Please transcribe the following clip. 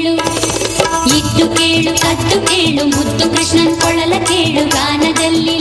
ಕೇಳು. ಇದ್ದು ಕೇಳು ಕಟ್ಟು ಕೇಳು ಮುದ್ದು ಕೃಷ್ಣನ್ ಕೊಳಲ ಕೇಳು. ಗಾನದಲ್ಲಿ